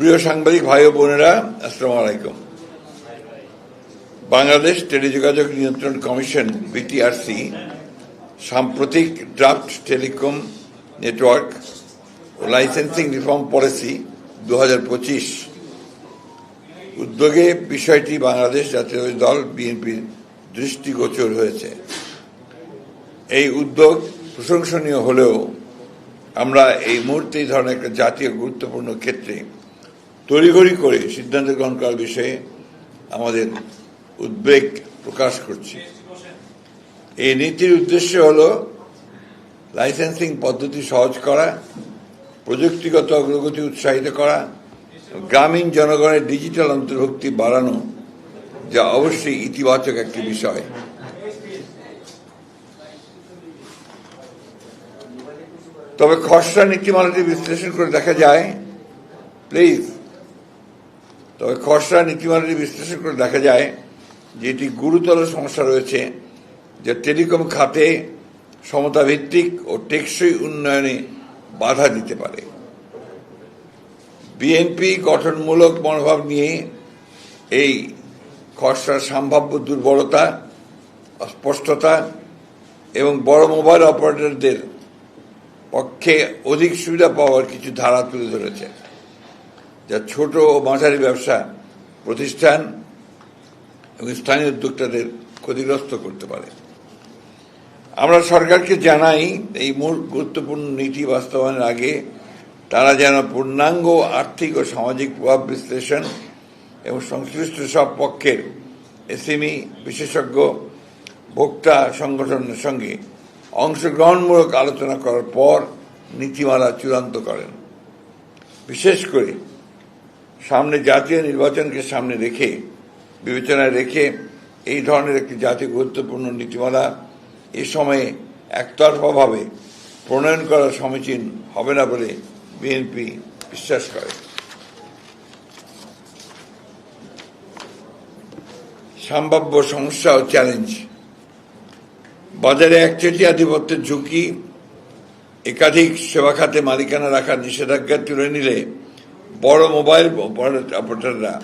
প্রিয় সাংবাদিক ভাই ও বোনেরা, আসসালামু আলাইকুম। বাংলাদেশ টেলিযোগাযোগ নিয়ন্ত্রণ কমিশন, বিটিআরসি, সাম্প্রতিক ড্রাফট টেলিকম নেটওয়ার্ক ও লাইসেন্সিং রিফর্ম পলিসি দু পঁচিশ। উদ্যোগে বিষয়টি বাংলাদেশ জাতীয় দল বিএনপির দৃষ্টিগোচর হয়েছে। এই উদ্যোগ প্রশংসনীয় হলেও আমরা এই মুহূর্তে এই ধরনের একটা জাতীয় গুরুত্বপূর্ণ ক্ষেত্রে তড়িঘড়ি করে সিদ্ধান্ত গ্রহণ করার বিষয়ে আমাদের উদ্বেগ প্রকাশ করছি। এই নীতির উদ্দেশ্য হল লাইসেন্সিং পদ্ধতি সহজ করা, প্রযুক্তিগত অগ্রগতি উৎসাহিত করা, গ্রামীণ জনগণের ডিজিটাল অন্তর্ভুক্তি বাড়ানো, যা অবশ্যই ইতিবাচক একটি বিষয়। তবে খসড়া নীতিমালাটি বিশ্লেষণ করে দেখা যায় প্লিজ তবে খসড়া নীতিমালাটি বিশ্লেষণ করে দেখা যায় যে এটি গুরুতর সমস্যা রয়েছে, যা টেলিকম খাতে সমতাভিত্তিক ও টেকসই উন্নয়নে বাধা দিতে পারে। বিএনপি গঠনমূলক মনোভাব নিয়ে এই খসড়ার সম্ভাব্য দুর্বলতা, অস্পষ্টতা এবং বড় মোবাইল অপারেটরদের পক্ষে অধিক সুবিধা পাওয়ার কিছু ধারা তুলে ধরেছে। যা ছোট ও মাঝারি ব্যবসা, প্রতিষ্ঠান এবং স্থানীয় উদ্যোক্তাদের ক্ষতিগ্রস্ত করতে পারে। আমরা সরকারকে জানাই, এই মূল গুরুত্বপূর্ণ নীতি বাস্তবায়নের আগে তারা যেন পূর্ণাঙ্গ আর্থিক ও সামাজিক প্রভাব বিশ্লেষণ এবং সংশ্লিষ্ট সব পক্ষের এসএমই, বিশেষজ্ঞ, ভোক্তা সংগঠনের সঙ্গে অংশগ্রহণমূলক আলোচনা করার পর নীতিমালা চূড়ান্ত করেন। বিশেষ করে সামনে জাতীয় নির্বাচনকে সামনে রেখে, বিবেচনায় রেখে এই ধরনের একটি জাতীয় গুরুত্বপূর্ণ নীতিমালা এ সময়ে একতরফাভাবে প্রণয়ন করা সমীচীন হবে না বলে বিএনপি বিশ্বাস করে। সম্ভাব্য সমস্যা ও চ্যালেঞ্জ। বাজারে একচেটি আধিপত্যের ঝুঁকি, একাধিক সেবা খাতে মালিকানা রাখার নিষেধাজ্ঞা তুলে নিলে বড় মোবাইল অপারেটররা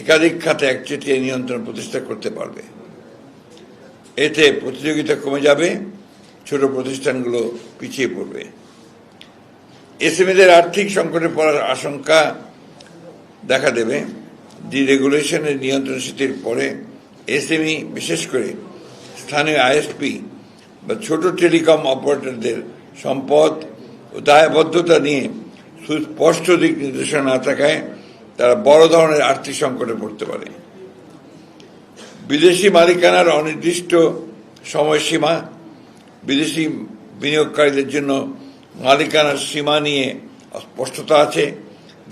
একাধিক খাতে একচেটিয়া নিয়ন্ত্রণ প্রতিষ্ঠা করতে পারবে। এতে প্রতিযোগিতা কমে যাবে, ছোট প্রতিষ্ঠানগুলো পিছিয়ে পড়বে। এসএমইদের আর্থিক সংকটে পড়ার আশঙ্কা দেখা দেবে। ডিরেগুলেশনের নিয়ন্ত্রণ শিথির পরে এসএমই, বিশেষ করে স্থানীয় আইএসপি বা ছোট টেলিকম অপারেটরদের সম্পদ ও দায়বদ্ধতা নিয়ে সুস্পষ্ট দিক নির্দেশনা না থাকায় তারা বড় ধরনের আর্থিক সংকটে পড়তে পারে। বিদেশি মালিকানার অনির্দিষ্ট সময়সীমা, বিদেশি বিনিয়োগকারীদের জন্য মালিকানার সীমা নিয়ে অস্পষ্টতা আছে,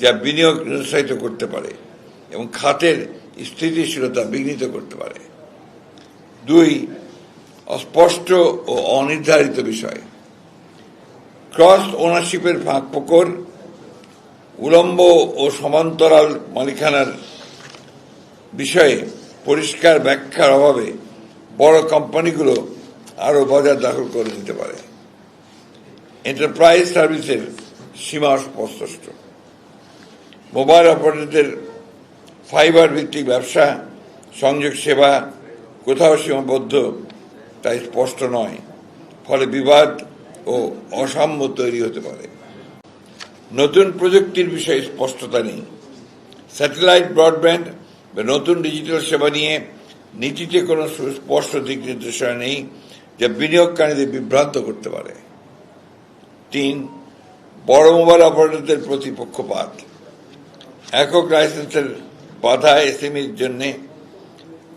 যা বিনিয়োগ নিরুৎসাহিত করতে পারে এবং খাতের স্থিতিশীলতা বিঘ্নিত করতে পারে। দুই, অস্পষ্ট ও অনির্ধারিত বিষয়। ক্রস ওনারশিপের ফাঁক ফোকর উলম্ব ও সমান্তরাল মালিকানার বিষয়ে পরিষ্কার ব্যাখ্যার অভাবে বড় কোম্পানিগুলো আরও বাজার দখল করে দিতে পারে। এন্টারপ্রাইজ সার্ভিসের সীমা অস্পষ্ট। মোবাইল অপারেটরদের ফাইবার ভিত্তিক ব্যবসা, সংযোগ সেবা কোথাও সীমাবদ্ধ, তাই স্পষ্ট নয়। ফলে বিবাদ ও অসাম্য তৈরি হতে পারে। নতুন প্রযুক্তির বিষয়ে স্পষ্টতা নেই। স্যাটেলাইট ব্রডব্যান্ড বা নতুন ডিজিটাল সেবা নিয়ে নীতিতে কোনো সুস্পষ্ট দিক নির্দেশনা নেই যা বিনিয়োগকারীদের বিভ্রান্ত করতে পারে। তিন, বড় মোবাইল অপারেটরদের প্রতি পক্ষপাত একক লাইসেন্সের বাধা এসএমইর জন্যে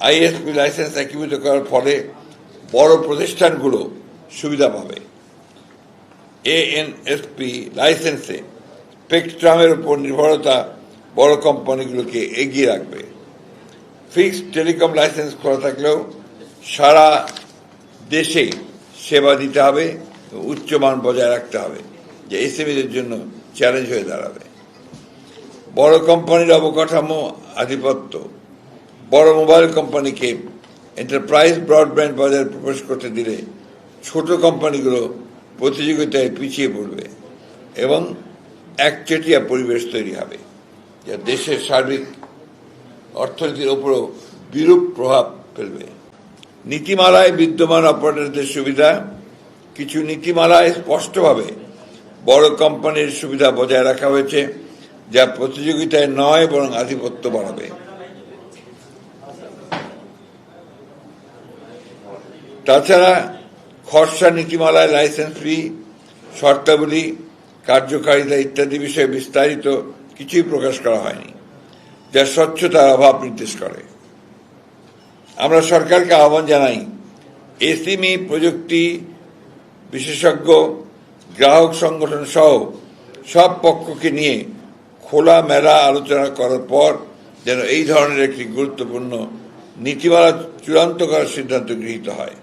আইএসপি লাইসেন্স একীভূত করার ফলে বড় প্রতিষ্ঠানগুলো সুবিধা পাবে। এএনএসপি লাইসেন্সে স্পেকট্রামের উপর নির্ভরতা বড় কোম্পানিগুলোকে এগিয়ে রাখবে। ফিক্সড টেলিকম লাইসেন্স খোলা থাকলেও সারা দেশে সেবা দিতে হবে উচ্চমান বজায় রাখতে হবে, যে এসএমইদের জন্য চ্যালেঞ্জ হয়ে দাঁড়াবে। বড় কোম্পানির অবকাঠামো আধিপত্য। বড় মোবাইল কোম্পানিকে এন্টারপ্রাইজ ব্রডব্যান্ড বাজারে প্রবেশ করতে দিলে ছোট কোম্পানিগুলো প্রতিযোগিতায় পিছিয়ে পড়বে এবং একচেটিয়া পরিবেশ তৈরি হবে, যা দেশের সার্বিক অর্থনীতির উপরও বিরূপ প্রভাব ফেলবে। নীতিমালায় বিদ্যমান অপারেটরদের সুবিধা, কিছু নীতিমালায় স্পষ্টভাবে বড় কোম্পানির সুবিধা বজায় রাখা হয়েছে, যা প্রতিযোগিতায় নয় বরং আধিপত্য বাড়াবে। তাছাড়া খরচা নীতিমালায় লাইসেন্স ফি, শর্তাবলী কার্যকারিতা ইত্যাদি বিষয়ে বিস্তারিত কিছুই প্রকাশ করা হয়নি, যা স্বচ্ছতার অভাব নির্দেশ করে। আমরা সরকারকে আহ্বান জানাই, এসিমি প্রযুক্তি বিশেষজ্ঞ, গ্রাহক সংগঠন সহ সব পক্ষকে নিয়ে খোলা মেলা আলোচনা করার পর যেন এই ধরনের একটি গুরুত্বপূর্ণ নীতিমালা চূড়ান্ত করার সিদ্ধান্ত গৃহীত হয়।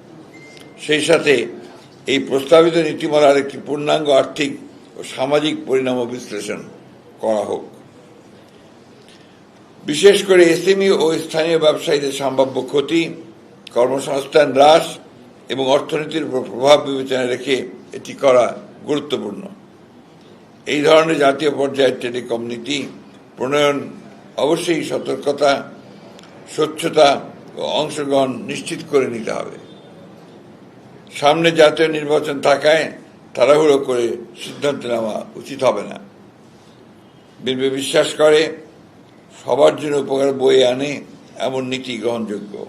সেই সাথে এই প্রস্তাবিত নীতিমালার একটি পূর্ণাঙ্গ আর্থিক ও সামাজিক পরিণাম বিশ্লেষণ করা হোক। বিশেষ করে এসএমই ও স্থানীয় ব্যবসায়ীদের সম্ভাব্য ক্ষতি, কর্মসংস্থান হ্রাস এবং অর্থনীতির উপর প্রভাব বিবেচনায় রেখে এটি করা গুরুত্বপূর্ণ। এই ধরনের জাতীয় পর্যায়ের টেলিকম নীতি, প্রণয়ন, অবশ্যই সতর্কতা, স্বচ্ছতা ও অংশগ্রহণ নিশ্চিত করে নিতে হবে। সামনে জাতীয় নির্বাচন থাকায় তাড়াহুড়ো করে সিদ্ধান্ত নেওয়া উচিত হবে না। বিএনপি বিশ্বাস করে, সবার জন্য উপকার বয়ে আনে এমন নীতি গ্রহণযোগ্য।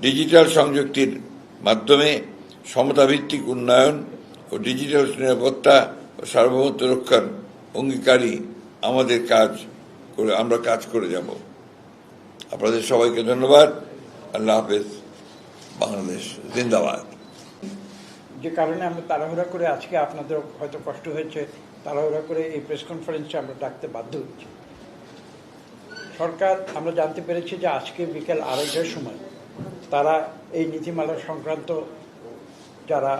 ডিজিটাল সংযুক্তির মাধ্যমে সমতাভিত্তিক উন্নয়ন ও ডিজিটাল নিরাপত্তা ও সার্বভৌমত্ব রক্ষার অঙ্গীকারী আমাদের কাজ করে, আমরা কাজ করে যাব। আপনাদের সবাইকে ধন্যবাদ। আল্লাহ হাফেজ। বাংলাদেশ জিন্দাবাদ। যে কারণে আমরা তাড়াহুড়া করে আজকে আপনাদের হয়তো কষ্ট হয়েছে, তাড়াহুড়া করে এই প্রেস কনফারেন্সটা আমরা ডাকতে বাধ্য হচ্ছি। সরকার, আমরা জানতে পেরেছি যে আজকে বিকেল আড়াইটার সময় তারা এই নীতিমালা সংক্রান্ত যারা,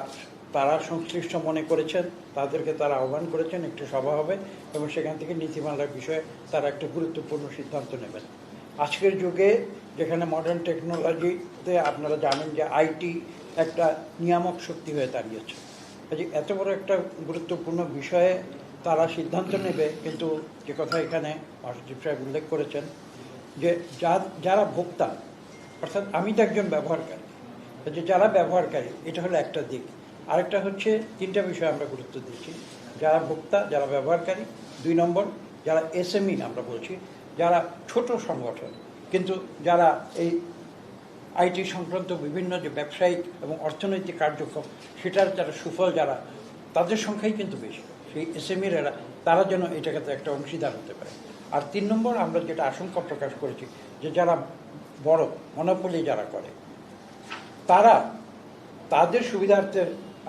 তারা সংশ্লিষ্ট মনে করেছেন, তাদেরকে তারা আহ্বান করেছেন একটি সভা হবে এবং সেখান থেকে নীতিমালার বিষয়ে তারা একটা গুরুত্বপূর্ণ সিদ্ধান্ত নেবেন। আজকের যুগে যেখানে মডার্ন টেকনোলজিতে আপনারা জানেন যে আইটি একটা নিয়ামক শক্তি হয়ে দাঁড়িয়েছে। কাজে এত বড় একটা গুরুত্বপূর্ণ বিষয়ে তারা সিদ্ধান্ত নেবে, কিন্তু যে কথা এখানে মাসুদ্দীপ সাহেব উল্লেখ করেছেন, যে যারা ভোক্তা, অর্থাৎ আমি তো একজন ব্যবহারকারী যে যারা ব্যবহারকারী, এটা হলো একটা দিক। আরেকটা হচ্ছে তিনটা বিষয় আমরা গুরুত্ব দিচ্ছি যারা ভোক্তা, যারা ব্যবহারকারী, দুই নম্বর, যারা এসএমই আমরা বলছি, যারা ছোট সংগঠন, কিন্তু যারা এই আইটি সংক্রান্ত বিভিন্ন যে ব্যবসায়িক এবং অর্থনৈতিক কার্যক্রম, সেটার যারা সুফল যারা, তাদের সংখ্যাই কিন্তু বেশি। সেই এসএমইরা তারা যেন এটাকে একটা অংশীদার হতে পারে। আর তিন নম্বর, আমরা যেটা আশঙ্কা প্রকাশ করেছি যে যারা বড় মনোপলি যারা করে, তারা তাদের সুবিধার্থে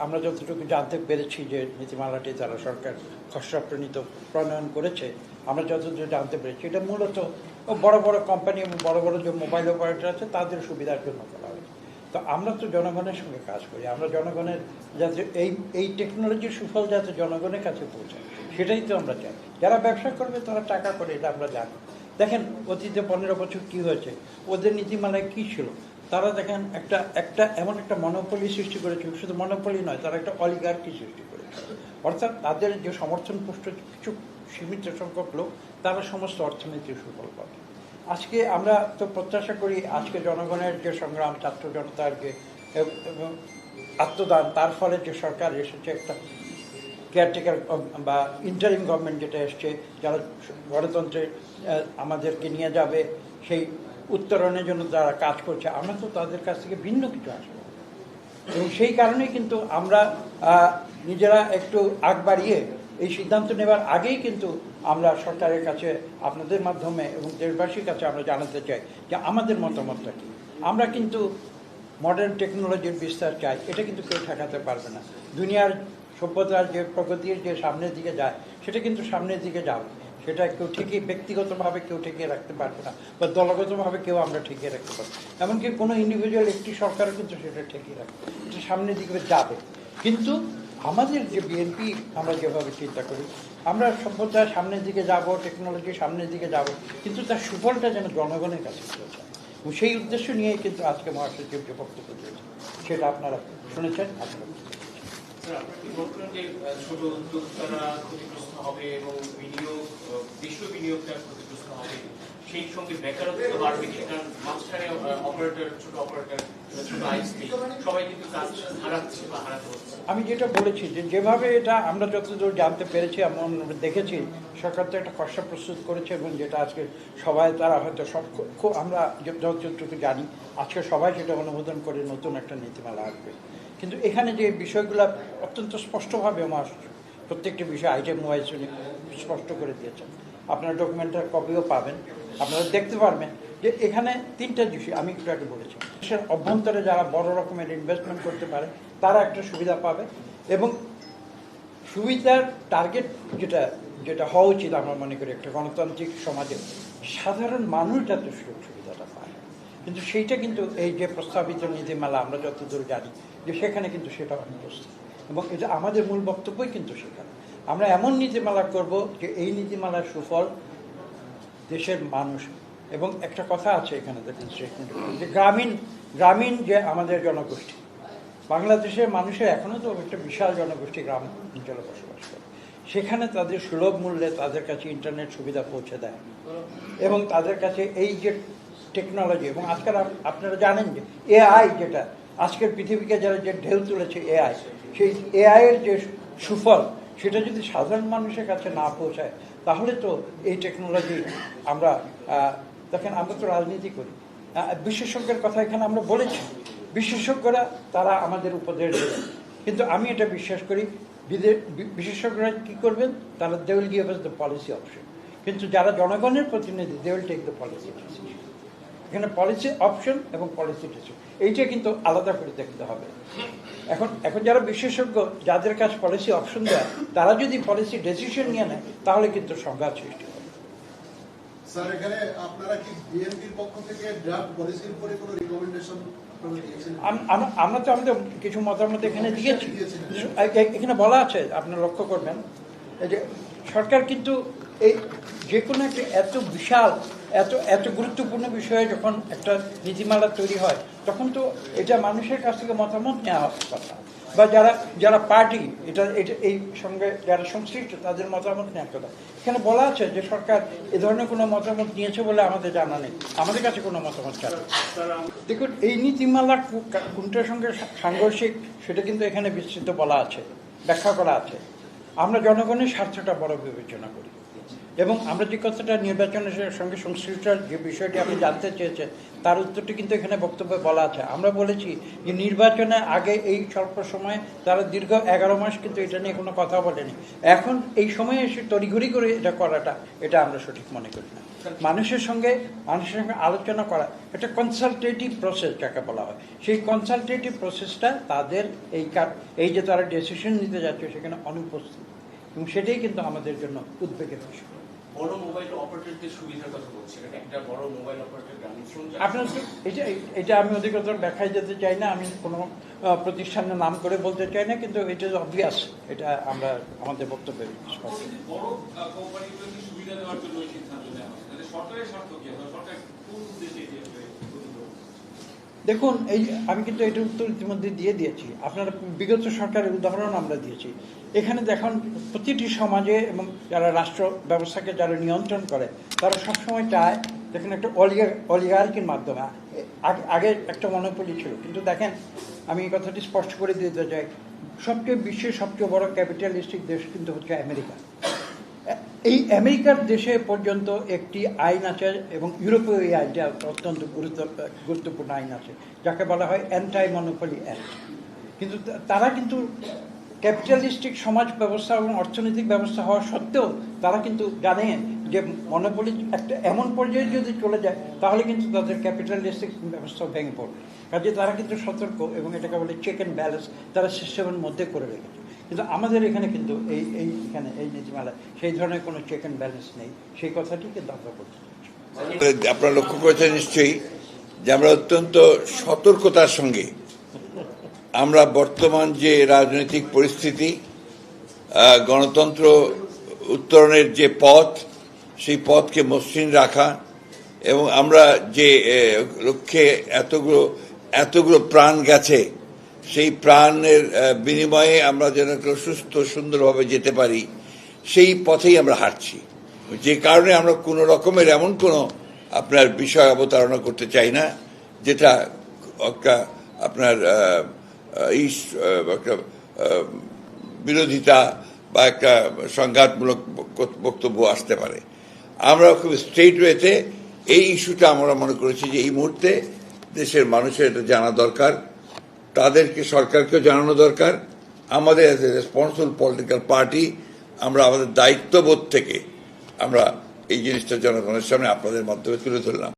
আমরা যতটুকু জানতে পেরেছি যে নীতিমালাটি তারা সরকার খসড়া প্রণীত প্রণয়ন করেছে, আমরা যতটুকু জানতে পেরেছি, এটা মূলত বড় বড় কোম্পানি এবং বড় বড় যে মোবাইল অপারেটর আছে, তাদের সুবিধার জন্য করা হয়েছে। তো আমরা তো জনগণের সঙ্গে কাজ করি, আমরা জনগণের যাতে এই এই টেকনোলজির সুফল যাতে জনগণের কাছে পৌঁছায়, সেটাই তো আমরা চাই। যারা ব্যবসা করবে, তারা টাকা করে, এটা আমরা জানি। দেখেন, অতীতে পনেরো বছর কি হয়েছে, ওদের নীতিমালায় কি ছিল? তারা দেখেন একটা একটা এমন একটা মনোপলি সৃষ্টি করেছে, শুধু মনোপলি নয়, তারা একটা অলিগার্কি সৃষ্টি করেছে। অর্থাৎ তাদের যে সমর্থন পুষ্ট কিছু সীমিত সংখ্যক লোক, তারা সমস্ত অর্থনীতির সুফল পাবে। আজকে আমরা তো প্রত্যাশা করি, আজকে জনগণের যে সংগ্রাম, ছাত্র জনতার যে আত্মদান, তার ফলে যে সরকার এসেছে, একটা কেয়ারটেকার বা ইন্টারিম গভর্নমেন্ট যেটা এসছে, যারা গণতন্ত্রে আমাদেরকে নিয়ে যাবে, সেই উত্তরণের জন্য যারা কাজ করছে, আমরা তো তাদের কাছ থেকে ভিন্ন কিছু করি। এবং সেই কারণেই কিন্তু আমরা নিজেরা একটু আগ বাড়িয়ে এই সিদ্ধান্ত নেবার আগেই কিন্তু আমরা সরকারের কাছে, আপনাদের মাধ্যমে এবং দেশবাসীর কাছে আমরা জানাতে চাই যে আমাদের মতামতটা কী। আমরা কিন্তু মডার্ন টেকনোলজির বিস্তার চাই, এটা কিন্তু কেউ ঠেকাতে পারবে না। দুনিয়ার সভ্যতার যে প্রগতির যে সামনের দিকে যায়, সেটা কিন্তু সামনের দিকে যাবে। সেটা কেউ ঠিকই, ব্যক্তিগতভাবে কেউ ঠেকিয়ে রাখতে পারবে না, বা দলগতভাবে কেউ আমরা ঠেকিয়ে রাখতে পারব এমনকি কোনো ইন্ডিভিজুয়াল একটি সরকারও কিন্তু সেটা ঠেকিয়ে রাখবে এটা সামনের দিকে যাবে। কিন্তু আমাদের যে বিএনপি আমরা যেভাবে চিন্তা করি, আমরা সভ্যতা সামনের দিকে যাব টেকনোলজি সামনের দিকে যাব, কিন্তু তার সুফলটা যেন জনগণের কাছে সেই উদ্দেশ্য নিয়ে কিন্তু আজকে মহাসচিব যে বক্তব্য দিয়েছে সেটা আপনারা শুনেছেন, আপনারা হচ্ছে। আমি যেটা বলেছি যেভাবে এটা আমরা যতদূর জানতে পেরেছি, আমরা দেখেছি, সরকার তো একটা খসড়া প্রস্তুত করেছে এবং যেটা আজকে সবাই, তারা হয়তো সব আমরা যতটুকু জানি, আজকে সবাই সেটা অনুমোদন করে নতুন একটা নীতিমালা আসবে কিন্তু এখানে যে বিষয়গুলো অত্যন্ত স্পষ্টভাবে আমার প্রত্যেকটি বিষয় আইটেম ওয়াইজ উনি স্পষ্ট করে দিয়েছেন। আপনার ডকুমেন্টের কপিও পাবেন। আপনারা দেখতে পারবেন যে এখানে তিনটা বিষয় আমি একটু আগে বলেছি। দেশের অভ্যন্তরে যারা বড় রকমের ইনভেস্টমেন্ট করতে পারে, তারা একটা সুবিধা পাবে এবং সুবিধার টার্গেট যেটা যেটা হওয়া উচিত আমরা মনে করি একটা গণতান্ত্রিক সমাজে, সাধারণ মানুষ যাতে সুযোগ সুবিধাটা পায়। কিন্তু সেইটা কিন্তু এই যে প্রস্তাবিত নীতিমালা আমরা যতদূর জানি যে সেখানে কিন্তু সেটা অনুপস্থিত এবং এটা আমাদের মূল বক্তব্যই কিন্তু সেখানে। আমরা এমন নীতিমালা করব যে এই নীতিমালার সুফল দেশের মানুষ, এবং একটা কথা আছে এখানে যে গ্রামীণ গ্রামীণ যে আমাদের জনগোষ্ঠী, বাংলাদেশের মানুষের এখনও তো একটা বিশাল জনগোষ্ঠী গ্রাম অঞ্চলে বসবাস করে। সেখানে তাদের সুলভ মূল্যে তাদের কাছে ইন্টারনেট সুবিধা পৌঁছে দেয়। এবং তাদের কাছে এই যে টেকনোলজি, এবং আজকাল আপ- আপনারা জানেন যে এআই যেটা আজকের পৃথিবীকে যারা যে ঢেউ তুলেছে এআই সেই এআই এর যে সুফল, সেটা যদি সাধারণ মানুষের কাছে না পৌঁছায়, তাহলে তো এই টেকনোলজি আমরা দেখেন আমরা তো রাজনীতি করি। বিশেষজ্ঞের কথা এখানে আমরা বলেছি। বিশেষজ্ঞরা তারা আমাদের উপদেশ দেবেন কিন্তু আমি এটা বিশ্বাস করি বিশেষজ্ঞরা কি করবেন? তারা they will give the policy option. কিন্তু যারা জনগণের প্রতিনিধি, they will take the policy এখানে পলিসি অপশন এবং পলিসি ডিসিশন এইটা কিন্তু আলাদা করে দেখতে হবে। এখন এখন যারা বিশেষজ্ঞ যাদের কাছে পলিসি অপশন দেয় তারা যদি পলিসি ডিসিশন নিয়ে নেয় তাহলে কিন্তু সংঘাত সৃষ্টি হবে। স্যার এখানে আপনারা কি বিএনপির পক্ষ থেকে ড্রাফট পলিসির উপরে কোনো রিকমেন্ডেশন আপনারা দিয়েছেন? আম- আম- আমরা তো আমাদের কিছু মতামত এখানে দিয়েছি। এ- এ- এখানে বলা আছে আপনারা লক্ষ্য করবেন এই যে সরকার কিন্তু এই যে কোনো একটা এত বিশাল এত এত গুরুত্বপূর্ণ বিষয়ে যখন একটা নীতিমালা তৈরি হয়, তখন তো এটা মানুষের কাছ থেকে মতামত নেওয়া কথা। বা যারা যারা পার্টি, এটা এটা, এই সঙ্গে যারা সংশ্লিষ্ট, তাদের মতামত নেওয়ার কথা। এখানে বলা আছে যে সরকার এ ধরনের কোনো মতামত নিয়েছে বলে আমাদের জানা নেই। আমাদের কাছে কোনো মতামত চাই দেখুন, এই নীতিমালা কোনটার সঙ্গে সাংঘর্ষিক, সেটা কিন্তু এখানে বিস্তৃত বলা আছে, ব্যাখ্যা করা আছে। আমরা জনগণের স্বার্থটা বড় বিবেচনা করি। এবং আমরা যে কথাটা নির্বাচনের সঙ্গে সংশ্লিষ্ট যে বিষয়টি আপনি জানতে চেয়েছেন, তার উত্তরটি কিন্তু এখানে বক্তব্যে বলা আছে। আমরা বলেছি যে নির্বাচনে আগে এই স্বল্প সময়ে তারা দীর্ঘ এগারো মাস কিন্তু এটা নিয়ে কোনো কথা বলেনি। এখন এই সময়ে এসে তড়িঘড়ি করে এটা করাটা, এটা আমরা সঠিক মনে করি না। মানুষের সঙ্গে মানুষের সঙ্গে আলোচনা করা একটা কনসালটেটিভ প্রসেস যাকে বলা হয়। সেই কনসালটেটিভ প্রসেসটা তাদের এই এই যে তারা ডিসিশন নিতে যাচ্ছে সেখানে অনুপস্থিত। এবং সেটাই কিন্তু আমাদের জন্য উদ্বেগের বিষয়। বড় মোবাইল অপারেটরদের সুবিধার কথা বলছিলেন একটা বড় মোবাইল অপারেটর গ্রামীণ আপনার এটা এটা আমি অধিকতর ব্যাখ্যায় যেতে চাই না। আমি কোনো আহ, প্রতিষ্ঠানের নাম করে বলতে চাই না কিন্তু এটা অবভিয়াস এটা আমরা আমাদের বক্তব্যে বড় কোম্পানিগুলোকে সুবিধা দেওয়ার জন্য সিদ্ধান্ত নেওয়া সরকারের স্বার্থ কি? সরকার কোন উদ্দেশ্যে এটি আসলে গঠিত হচ্ছে? দেখুন, এই আমি কিন্তু এটা উত্তর ইতিমধ্যে দিয়ে দিয়েছি। আপনারা বিগত সরকারের উদাহরণ আমরা দিয়েছি। এখানে দেখুন, প্রতিটি সমাজে এবং যারা রাষ্ট্র ব্যবস্থাকে যারা নিয়ন্ত্রণ করে, তারা সবসময় চায়, দেখেন, একটা অলিগা, অলিগার্কির মাধ্যমে। আগে আগে একটা মনোপলি ছিল। কিন্তু দেখেন, আমি এই কথাটি স্পষ্ট করে দিতে চাই। সবচেয়ে বিশ্বের সবচেয়ে বড় ক্যাপিটালিস্টিক দেশ কিন্তু হচ্ছে আমেরিকা। এই আমেরিকার দেশে পর্যন্ত একটি আইন আছে এবং ইউরোপীয় এই আইনটা অত্যন্ত গুরুত্ব, গুরুত্বপূর্ণ আইন আছে, যাকে বলা হয় অ্যান্টাই মনোপলি অ্যাক্ট কিন্তু তারা কিন্তু ক্যাপিটালিস্টিক সমাজ ব্যবস্থা এবং অর্থনৈতিক ব্যবস্থা হওয়া সত্ত্বেও তারা কিন্তু জানে যে মনোপলি একটা এমন পর্যায়ে যদি চলে যায়, তাহলে কিন্তু তাদের ক্যাপিটালিস্টিক ব্যবস্থা ভেঙে পড়বে। কাজে তারা কিন্তু সতর্ক এবং এটাকে বলে চেক অ্যান্ড ব্যালেন্স তারা সিস্টেমের মধ্যে করে রেখেছে। কিন্তু আমাদের এখানে কিন্তু এই এই এখানে, এই নীতিমালা সেই ধরনের কোনো চেক অ্যান্ড ব্যালেন্স নেই সেই কথাটি কিন্তু আমরা। আপনারা লক্ষ্য করেছেন নিশ্চয়ই যে আমরা অত্যন্ত সতর্কতার সঙ্গে আমরা বর্তমান যে রাজনৈতিক পরিস্থিতি গণতন্ত্র উত্তরণের যে পথ, সেই পথকে মসৃণ রাখা এবং আমরা যে লক্ষ্যে এতগুলো এতগুলো প্রাণ গেছে সেই প্রাণের বিনিময়ে আমরা যেন সুস্থ সুন্দরভাবে যেতে পারি সেই পথেই আমরা হাঁটছি। যে কারণে আমরা কোনো রকমের এমন কোনো আপনার বিষয় অবতারণা করতে চাই না যেটা একটা আপনার আহ, একটা বিরোধিতা বা একটা সংঘাতমূলক বক্তব্য আসতে পারে। আমরা খুব স্ট্রেট ওয়েতে এই ইস্যুটা আমরা মনে করেছি যে এই মুহূর্তে দেশের মানুষের এটা জানা দরকার। তাদেরকে সরকারকেও জানানো দরকার। আমাদের as a responsible political party আমরা আমাদের দায়িত্ববোধ থেকে আমরা এই জিনিসটা জনগণের সামনে আপনাদের মাধ্যমে তুলে ধরলাম।